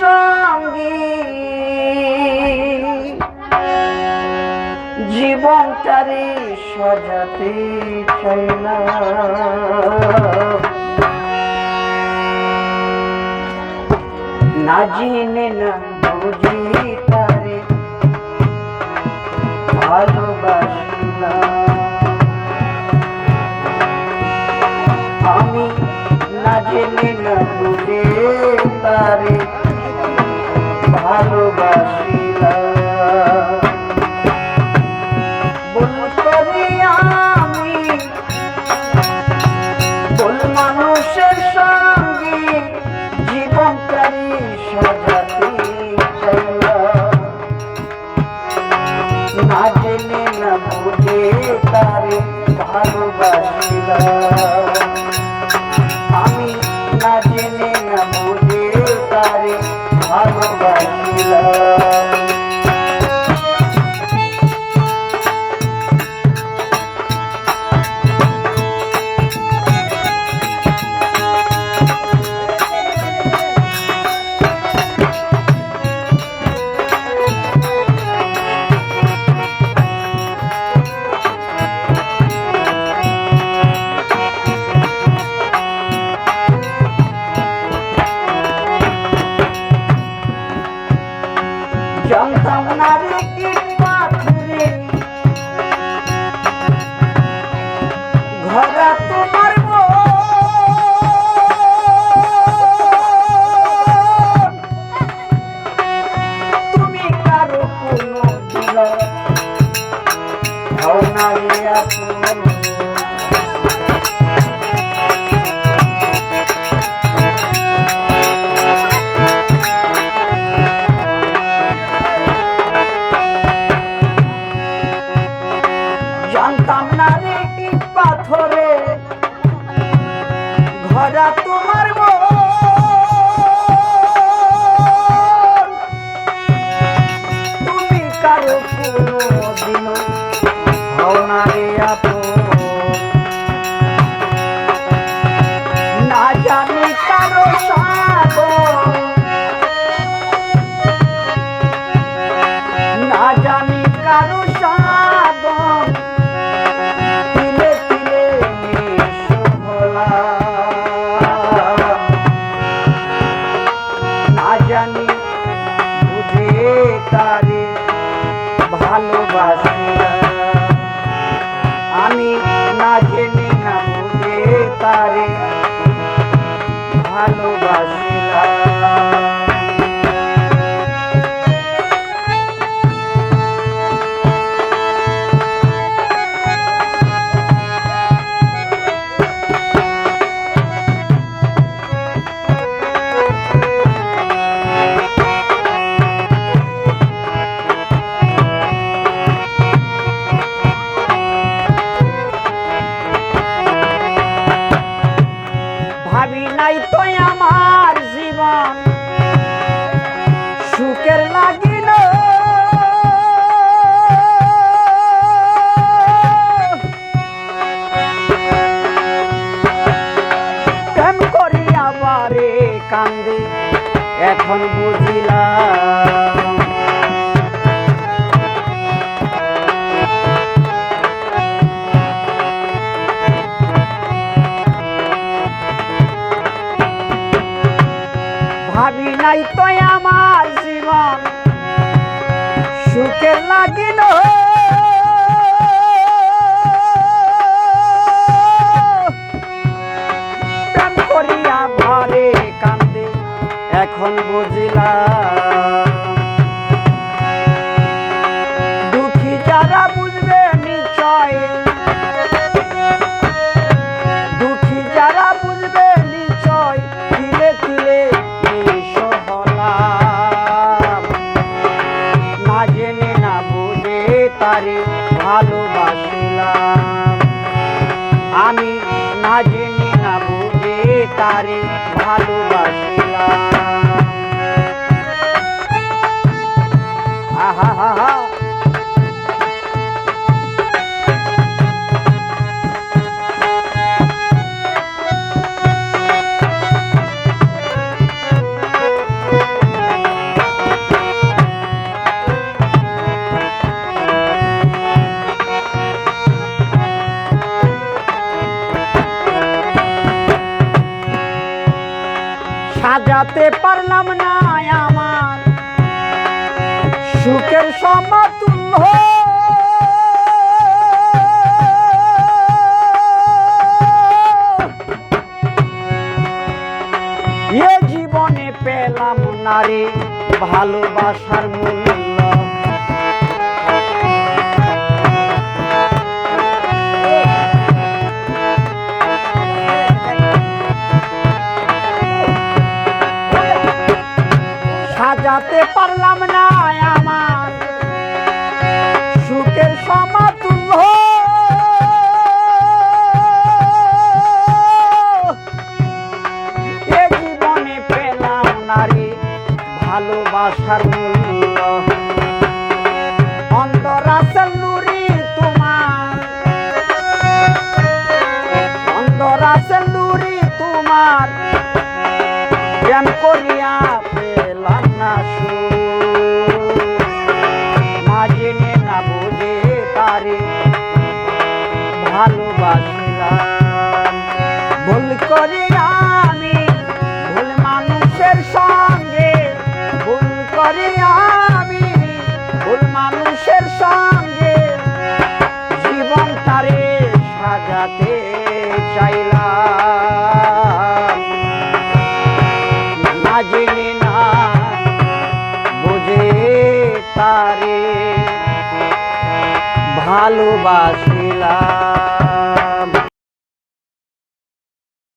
সঙ্গে জীবনটারে সাজাতে চাই না। না জেনে না বুঝি তারে ভালোবাসি না আমি না জেনে না বুঝে তারে ভালোবাসিলাম বলতে আমি বল মানুষের সঙ্গে জীবনটারি সাজাতে না জেনে না বুঝে তারে ভালোবাসিলাম। জানতাম না রে ইট পাথরে। ঘরা তোমার তুমি কারও কোনো জানি বুঝে তারে ভালোবাসিলাম তারে কান্দে এখন বুঝিলাম। ভাবি নাই তো আমার জীবন সুখের লাগিল। এখন বুঝিলাম দুঃখী দুঃখী ভালোবাসিলাম আমি না জেনে না বুঝে তারে ভালোবাসিলাম সাজাতে পারলাম না। সুখের সমতুল্য এ জীবনে পেলাম না রে ভালোবাসার মূল্য। সাজাতে পারলাম না ভালোবাসার মূল্য। অন্তরাসের নুরি তোমার। অন্তরাসের নুরি তোমার। প্রেম করিয়া পেলাম না ভালোবাসিলাম